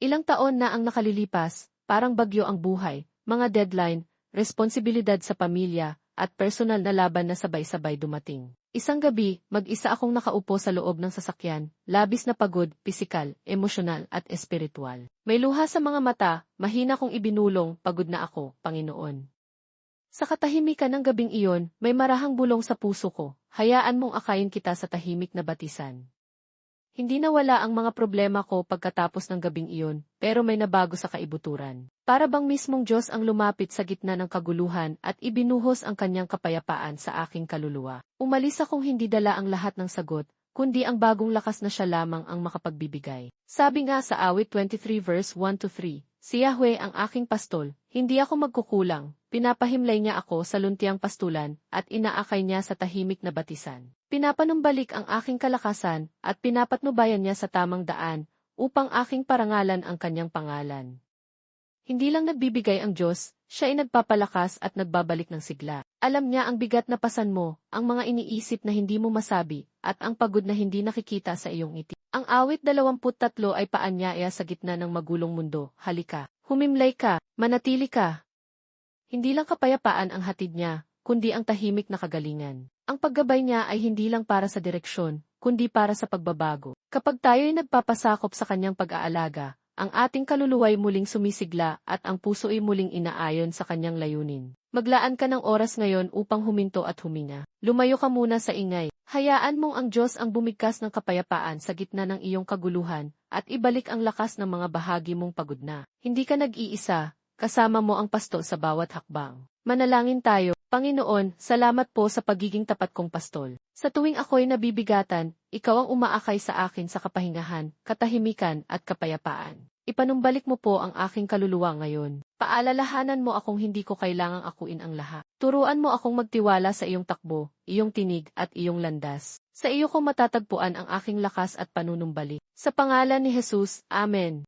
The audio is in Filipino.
Ilang taon na ang nakalilipas, parang bagyo ang buhay, mga deadline, responsibilidad sa pamilya, at personal na laban na sabay-sabay dumating. Isang gabi, mag-isa akong nakaupo sa loob ng sasakyan, labis na pagod, pisikal, emosyonal at espiritual. May luha sa mga mata, mahina kong ibinulong, pagod na ako, Panginoon. Sa katahimikan ng gabing iyon, may marahang bulong sa puso ko, hayaan mong akayin kita sa tahimik na batisan. Hindi nawala ang mga problema ko pagkatapos ng gabing iyon, pero may nabago sa kaibuturan. Para bang mismong Diyos ang lumapit sa gitna ng kaguluhan at ibinuhos ang kanyang kapayapaan sa aking kaluluwa. Umalis akong hindi dala ang lahat ng sagot, kundi ang bagong lakas na siya lamang ang makapagbibigay. Sabi nga sa awit 23 verse 1 to 3, Si Yahweh ang aking pastol, hindi ako magkukulang, pinapahimlay niya ako sa luntiang pastulan, at inaakay niya sa tahimik na batisan. Pinapanumbalik ang aking kalakasan, at pinapatnubayan niya sa tamang daan, upang aking parangalan ang kanyang pangalan. Hindi lang nagbibigay ang Diyos, siya ay nagpapalakas at nagbabalik ng sigla. Alam niya ang bigat na pasan mo, ang mga iniisip na hindi mo masabi, at ang pagod na hindi nakikita sa iyong ngiti. Ang awit 23 ay paanyaya sa gitna ng magulong mundo, halika, humimlay ka, manatili ka. Hindi lang kapayapaan ang hatid niya, kundi ang tahimik na kagalingan. Ang paggabay niya ay hindi lang para sa direksyon, kundi para sa pagbabago. Kapag tayo'y nagpapasakop sa kanyang pag-aalaga, ang ating kaluluwa'y muling sumisigla at ang puso'y muling inaayon sa kanyang layunin. Maglaan ka ng oras ngayon upang huminto at huminga. Lumayo ka muna sa ingay. Hayaan mong ang Diyos ang bumigkas ng kapayapaan sa gitna ng iyong kaguluhan at ibalik ang lakas ng mga bahagi mong pagod na. Hindi ka nag-iisa, kasama mo ang pasto sa bawat hakbang. Manalangin tayo, Panginoon, salamat po sa pagiging tapat kong pastol. Sa tuwing ako'y nabibigatan, ikaw ang umaakay sa akin sa kapahingahan, katahimikan at kapayapaan. Ipanumbalik mo po ang aking kaluluwa ngayon. Paalalahanan mo akong hindi ko kailangang akuin ang lahat. Turuan mo akong magtiwala sa iyong takbo, iyong tinig at iyong landas. Sa iyo ko matatagpuan ang aking lakas at panunumbalik. Sa pangalan ni Jesus, Amen.